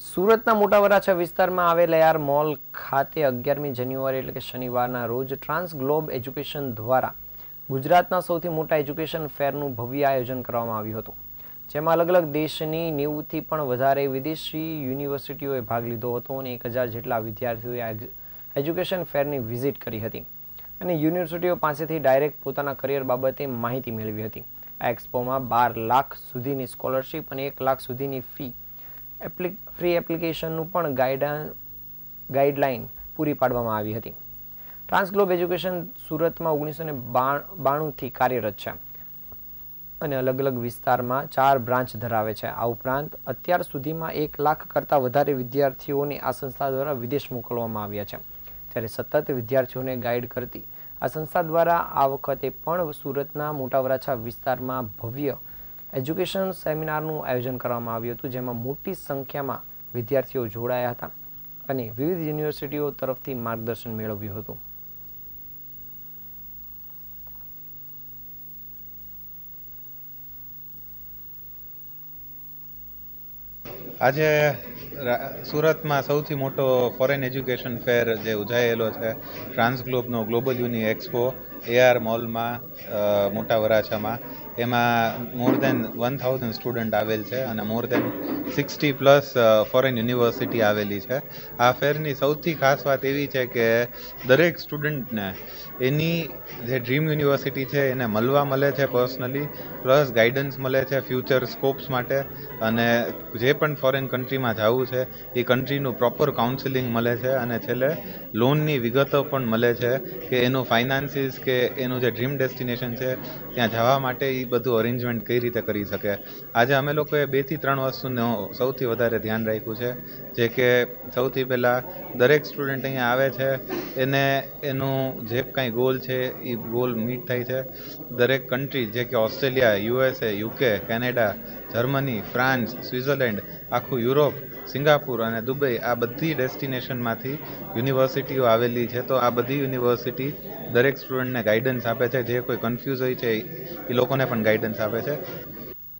સુરતના મોટા વરાછા વિસ્તારમાં આવેલ એઆર મોલ ખાતે અગિયારમી જાન્યુઆરી એટલે કે શનિવારના રોજ ટ્રાન્સ ગ્લોબ એજ્યુકેશન દ્વારા ગુજરાતના સૌથી મોટા એજ્યુકેશન ફેરનું ભવ્ય આયોજન કરવામાં આવ્યું હતું. જેમાં અલગ અલગ દેશની નેવુંથી પણ વધારે વિદેશી યુનિવર્સિટીઓએ ભાગ લીધો હતો અને એક હજાર જેટલા વિદ્યાર્થીઓએ એજ્યુકેશન ફેરની વિઝિટ કરી હતી. અને યુનિવર્સિટીઓ પાસેથી ડાયરેક્ટ પોતાના કરિયર બાબતે માહિતી મેળવી હતી. આ એક્સપોમાં બાર લાખ સુધીની સ્કોલરશિપ અને એક લાખ સુધીની ફી એપ્લિક, ફ્રી એપ્લિકેશનનું પણ ગાઈડ, ગાઈડલાઈન પૂરી પાડવામાં આવી હતી. ટ્રાન્સગ્લોબ એજ્યુકેશન સુરતમાં ઓગણીસો ને બાણુંથી કાર્યરત છે અને અલગ અલગ વિસ્તારમાં ચાર બ્રાન્ચ ધરાવે છે. આ ઉપરાંત અત્યાર સુધીમાં એક લાખ કરતાં વધારે વિદ્યાર્થીઓને આ સંસ્થા દ્વારા વિદેશ મોકલવામાં આવ્યા છે. ત્યારે સતત વિદ્યાર્થીઓને ગાઈડ કરતી આ સંસ્થા દ્વારા આ વખતે પણ સુરતના મોટા વરાછા વિસ્તારમાં ભવ્ય એજ્યુકેશન સેમિનારનું આયોજન કરવામાં આવ્યું હતું, જેમાં મોટી સંખ્યામાં વિદ્યાર્થીઓ જોડાયા હતા અને વિવિધ યુનિવર્સિટીઓ તરફથી માર્ગદર્શન મેળવ્યું હતું. આજે સુરતમાં સૌથી મોટો ફોરેન એજ્યુકેશન ફેર જે ઉજાયેલો છે ટ્રાન્સગ્લોબનો ગ્લોબલ યુની એક્સપો એઆર મોલમાં મોટા વરાછામાં, એમાં more than one thousand student આવેલ છે અને more than sixty plus foreign university આવેલી છે. આ ફેરની સૌથી ખાસ વાત એવી છે કે દરેક સ્ટુડન્ટને એની જે ડ્રીમ યુનિવર્સિટી છે એને મળવા મળે છે પર્સનલી પ્લસ ગાઈડન્સ મળે છે ફ્યુચર સ્કોપ્સ માટે અને જે પણ ફોરેન કન્ટ્રીમાં જવું છે, એ કન્ટ્રીનું પ્રોપર કાઉન્સિલિંગ મળે છે અને છેલ્લે લોનની વિગતો પણ મળે છે કે એનું ફાઇનાન્સીસ કે એનું જે ડ્રીમ ડેસ્ટિનેશન છે, ત્યાં જવા માટે એ બધું અરેન્જમેન્ટ કઈ રીતે કરી શકે? આજે અમે લોકોએ બેથી ત્રણ વસ્તુનું સૌથી વધારે ધ્યાન રાખ્યું છે, જે કે સૌથી પહેલાં દરેક સ્ટુડન્ટ અહીંયા આવે છે, એને એનું જે કાંઈ ગોલ છે એ ગોલ મીટ થાય છે. દરેક કન્ટ્રી જે કે Australia USA UK Canada Germany, France, Switzerland, આખું યુરોપ, સિંગાપુર અને દુબઈ આ બધી ડેસ્ટિનેશનમાંથી યુનિવર્સિટીઓ આવેલી છે. તો આ બધી યુનિવર્સિટી દરેક સ્ટુડન્ટને ગાઈડન્સ આપે છે. જે કોઈ કન્ફ્યુઝ હોય છે, એ લોકોને પણ ગાઈડન્સ આપે છે.